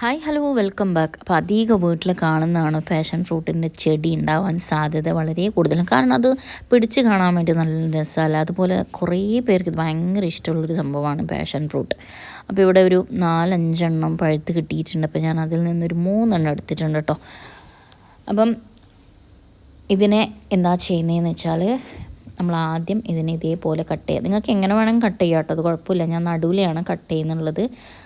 Hi hello welcome back അപ്പോൾ അധികം വീട്ടിൽ കാണുന്നതാണ് പാഷൻ ഫ്രൂട്ടിന്റെ ചെടി ഉണ്ടാവാൻ സാധ്യത വളരെ കൂടുതലും. കാരണം അത് പിടിച്ച് കാണാൻ വേണ്ടി നല്ല രസമല്ല. അതുപോലെ കുറേ പേർക്ക് ഇത് ഭയങ്കര ഇഷ്ടമുള്ളൊരു സംഭവമാണ് പാഷൻ ഫ്രൂട്ട് അപ്പോൾ ഇവിടെ ഒരു നാലഞ്ചെണ്ണം പഴുത്ത് കിട്ടിയിട്ടുണ്ട്. അപ്പോൾ ഞാൻ അതിൽ നിന്നൊരു മൂന്നെണ്ണം എടുത്തിട്ടുണ്ട് കേട്ടോ അപ്പം ഇതിനെ എന്താ ചെയ്യുന്നതെന്ന് വെച്ചാൽ നമ്മൾ ആദ്യം ഇതിനെ ഇതേപോലെ കട്ട് ചെയ്യുക. നിങ്ങൾക്ക് എങ്ങനെ വേണമെങ്കിൽ കട്ട് ചെയ്യാം കേട്ടോ അത് കുഴപ്പമില്ല. ഞാൻ നടുവിലെയാണ് കട്ട് ചെയ്യുന്നുള്ളത്.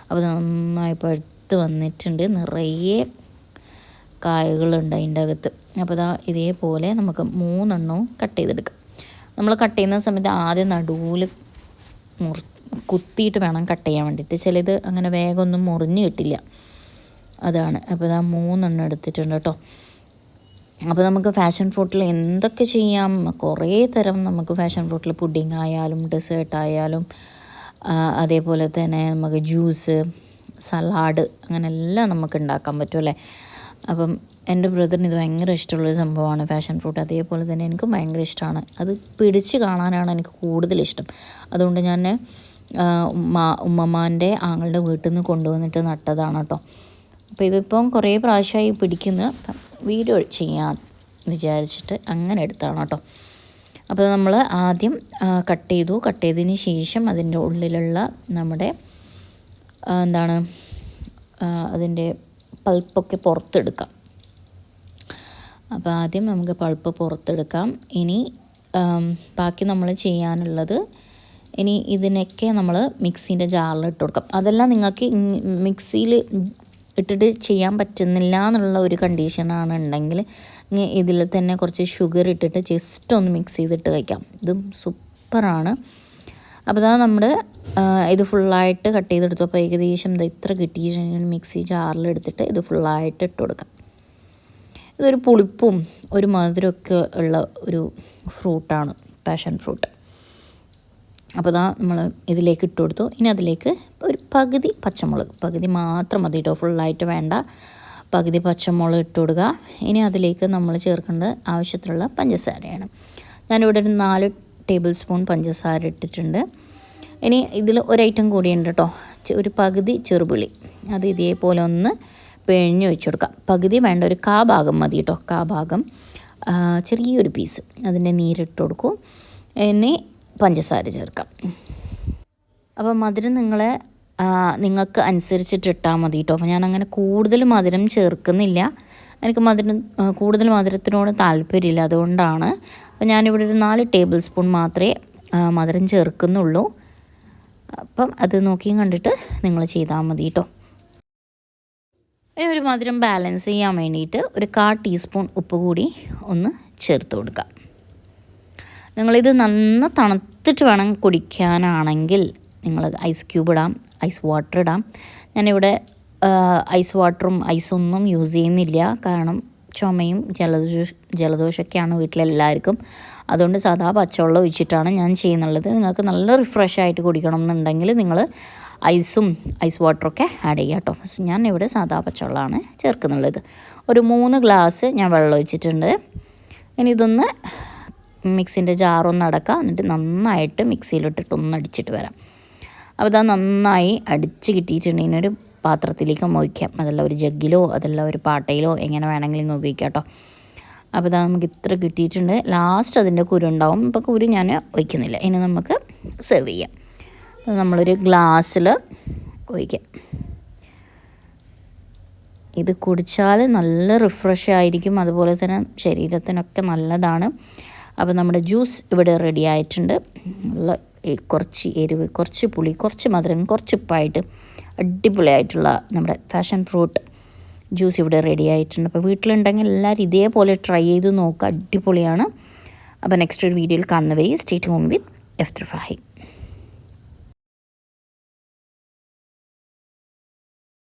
അപ്പോൾ നന്നായി പഴുത്ത് വന്നിട്ടുണ്ട്. നിറയെ കായകളുണ്ട് അതിന്റെ അകത്ത്. അപ്പോൾ ഇതാ ഇതേപോലെ നമുക്ക് മൂന്നെണ്ണവും കട്ട് ചെയ്തെടുക്കാം. നമ്മൾ കട്ട് ചെയ്യുന്ന സമയത്ത് ആദ്യം നടുവിൽ മുറി കുത്തിയിട്ട് വേണം കട്ട് ചെയ്യാൻ വേണ്ടിയിട്ട്. ചിലത് അങ്ങനെ വേഗം ഒന്നും മുറിഞ്ഞ് കിട്ടില്ല. അതാണ്. അപ്പോൾ ഇതാ മൂന്നെണ്ണം എടുത്തിട്ടുണ്ട് കേട്ടോ. അപ്പോൾ നമുക്ക് ഫാഷൻ ഫ്രൂട്ടിൽ എന്തൊക്കെ ചെയ്യാം? കുറേ തരം നമുക്ക് ഫാഷൻ ഫ്രൂട്ടിൽ പുഡിംഗ് ആയാലും ഡെസേർട്ട് ആയാലും അതേപോലെ തന്നെ നമുക്ക് ജ്യൂസ് സലാഡ് അങ്ങനെ എല്ലാം നമുക്ക് ഉണ്ടാക്കാൻ പറ്റും അല്ലേ? അപ്പം എന്റെ ബ്രദറിന് ഇത് ഭയങ്കര ഇഷ്ടമുള്ളൊരു സംഭവമാണ് ഫാഷൻ ഫ്രൂട്ട്. അതേപോലെ തന്നെ എനിക്ക് ഭയങ്കര ഇഷ്ടമാണ്. അത് പിടിച്ച് കാണാനാണ് എനിക്ക് കൂടുതൽ ഇഷ്ടം. അതുകൊണ്ട് ഞാൻ ഉമ്മ ഉമ്മമാന്റെ ആങ്ങളുടെ വീട്ടിൽ നിന്ന് കൊണ്ടുവന്നിട്ട് നട്ടതാണ് കേട്ടോ. അപ്പോൾ ഇതിപ്പം കുറേ പ്രാവശ്യമായി പിടിക്കുന്ന. വീഡിയോ ചെയ്യാൻ വിചാരിച്ചിട്ട് അങ്ങനെ എടുത്താണ് കേട്ടോ. അപ്പോൾ നമ്മൾ ആദ്യം കട്ട് ചെയ്തു. കട്ട് ചെയ്തതിന് ശേഷം അതിന്റെ ഉള്ളിലുള്ള നമ്മുടെ എന്താണ് അതിന്റെ പൾപ്പൊക്കെ പുറത്തെടുക്കാം. അപ്പോൾ ആദ്യം നമുക്ക് പൾപ്പ് പുറത്തെടുക്കാം. ഇനി ബാക്കി നമ്മൾ ചെയ്യാനുള്ളത് ഇനി ഇതിനൊക്കെ നമ്മൾ മിക്സിന്റെ ജാറിൽ ഇട്ട് കൊടുക്കാം. അതെല്ലാം നിങ്ങൾക്ക് മിക്സിയിൽ ഇട്ടിട്ട് ചെയ്യാൻ പറ്റുന്നില്ല എന്നുള്ള ഒരു കണ്ടീഷനാണ് ഉണ്ടെങ്കിൽ ഇതിൽ തന്നെ കുറച്ച് ഷുഗർ ഇട്ടിട്ട് ജസ്റ്റ് ഒന്ന് മിക്സ് ചെയ്തിട്ട് കഴിക്കാം. ഇതും സൂപ്പറാണ് അപ്പോൾ അതാണ് നമ്മൾ ഇത് ഫുള്ളായിട്ട് കട്ട് ചെയ്തെടുത്തു. അപ്പോൾ ഏകദേശം ഇത് ഇത്ര കിട്ടിയിട്ടുണ്ടെങ്കിൽ മിക്സി ജാറിൽ എടുത്തിട്ട് ഇത് ഫുള്ളായിട്ട് ഇട്ട് കൊടുക്കാം. ഇതൊരു പുളിപ്പും ഒരു മധുരമൊക്കെ ഉള്ള ഒരു ഫ്രൂട്ടാണ് പാഷൻ ഫ്രൂട്ട് അപ്പോൾ ഇതാ നമ്മൾ ഇതിലേക്ക് ഇട്ട് കൊടുത്തു. ഇനി അതിലേക്ക് ഒരു പകുതി പച്ചമുളക്. പകുതി മാത്രം മതി കേട്ടോ ഫുള്ളായിട്ട് വേണ്ട. പകുതി പച്ചമുളക് ഇട്ട് കൊടുക്കുക. ഇനി അതിലേക്ക് നമ്മൾ ചേർക്കേണ്ടത് ആവശ്യത്തിലുള്ള പഞ്ചസാരയാണ്. ഞാനിവിടെ ഒരു നാല് ടേബിൾ സ്പൂൺ പഞ്ചസാര ഇട്ടിട്ടുണ്ട്. ഇനി ഇതിൽ ഒരു ഐറ്റം കൂടിയുണ്ട് കേട്ടോ ഒരു പകുതി ചെറുപുളി. അത് ഇതേപോലെ ഒന്ന് പിഴിഞ്ഞ് വെച്ച് കൊടുക്കാം പകുതി വേണ്ട ഒരു കാ ഭാഗം മതി കേട്ടോ കാ ഭാഗം. ചെറിയൊരു പീസ് അതിന്റെ നീരിട്ട് കൊടുക്കും. ഇനി പഞ്ചസാര ചേർക്കാം. അപ്പോൾ മധുരം നിങ്ങളെ നിങ്ങൾക്ക് അനുസരിച്ചിട്ട് ഇട്ടാൽ മതി കേട്ടോ അപ്പോൾ ഞാൻ അങ്ങനെ കൂടുതൽ മധുരം ചേർക്കുന്നില്ല. എനിക്ക് മധുരം കൂടുതൽ മധുരത്തിനോട് താല്പര്യമില്ല. അതുകൊണ്ടാണ് അപ്പോൾ ഞാനിവിടെ ഒരു നാല് ടേബിൾ സ്പൂൺ മാത്രമേ മധുരം ചേർക്കുന്നുള്ളൂ. അപ്പം അത് നോക്കിയും കണ്ടിട്ട് നിങ്ങൾ ചെയ്താൽ മതി കേട്ടോ. ഇനി ഒരു മധുരം ബാലൻസ് ചെയ്യാൻ വേണ്ടിയിട്ട് ഒരു കാ ടീസ്പൂൺ ഉപ്പ് കൂടി ഒന്ന് ചേർത്ത് കൊടുക്കുക നിങ്ങളിത് നന്ന തണുത്തിട്ട് വേണം കുടിക്കാനാണെങ്കിൽ നിങ്ങൾ ഐസ് ക്യൂബ് ഇടാം ഐസ് വാട്ടർ ഇടാം. ഞാനിവിടെ ഐസ് വാട്ടറും ഐസൊന്നും യൂസ് ചെയ്യുന്നില്ല. കാരണം ചുമയും ജലദോഷ ജലദോഷമൊക്കെയാണ് വീട്ടിലെല്ലാവർക്കും. അതുകൊണ്ട് സാധാ പച്ചവെള്ളം ഒഴിച്ചിട്ടാണ് ഞാൻ ചെയ്യുന്നുള്ളത്. നിങ്ങൾക്ക് നല്ല റിഫ്രഷ് ആയിട്ട് കുടിക്കണം എന്നുണ്ടെങ്കിൽ നിങ്ങൾ ഐസും ഐസ് വാട്ടറൊക്കെ ആഡ് ചെയ്യുക കേട്ടോ. ഞാൻ ഇവിടെ സാധാ പച്ചവെള്ളമാണ് ചേർക്കുന്നുള്ളത്. ഒരു മൂന്ന് ഗ്ലാസ് ഞാൻ വെള്ളം ഒഴിച്ചിട്ടുണ്ട്. ഇനി ഇതൊന്ന് മിക്സിന്റെ ജാറൊന്ന് അടക്കുക. എന്നിട്ട് നന്നായിട്ട് മിക്സിയിലിട്ടിട്ട് ഒന്ന് അടിച്ചിട്ട് വരാം. അപ്പോൾ ഇതാ നന്നായി അടിച്ച് കിട്ടിയിട്ടുണ്ടെങ്കിൽ ഒരു പാത്രത്തിലേക്ക് മുഴിക്കാം അതല്ല ഒരു ജഗ്ഗിലോ അതല്ല ഒരു പാട്ടയിലോ എങ്ങനെ വേണമെങ്കിലും ഉപയോഗിക്കാം കേട്ടോ. അപ്പോൾ ഇതാ നമുക്ക് ഇത്ര കിട്ടിയിട്ടുണ്ട്. ലാസ്റ്റ് അതിന്റെ കുരുണ്ടാവും ഇപ്പോൾ കുരു ഞാൻ ഒഴിക്കുന്നില്ല. ഇനി നമുക്ക് സെർവ് ചെയ്യാം. നമ്മളൊരു ഗ്ലാസ്സിൽ ഒഴിക്കാം. ഇത് കുടിച്ചാൽ നല്ല റിഫ്രഷ് ആയിരിക്കും. അതുപോലെ തന്നെ ശരീരത്തിനൊക്കെ നല്ലതാണ്. അപ്പോൾ നമ്മുടെ ജ്യൂസ് ഇവിടെ റെഡി ആയിട്ടുണ്ട്. നല്ല കുറച്ച് എരിവ് കുറച്ച് പുളി കുറച്ച് മധുരം കുറച്ച് ഉപ്പായിട്ട് അടിപൊളിയായിട്ടുള്ള നമ്മുടെ ഫാഷൻ ഫ്രൂട്ട് ജ്യൂസ് ഇവിടെ റെഡി ആയിട്ടുണ്ട്. അപ്പോൾ വീട്ടിലുണ്ടെങ്കിൽ എല്ലാവരും ഇതേപോലെ ട്രൈ ചെയ്ത് നോക്കുക അടിപൊളിയാണ്. അപ്പോൾ നെക്സ്റ്റ് ഒരു വീഡിയോയിൽ കാണുന്ന വേ സ്റ്റേ ട്യൂൺ വിത്ത് എഫ് ത്രിഫാഹി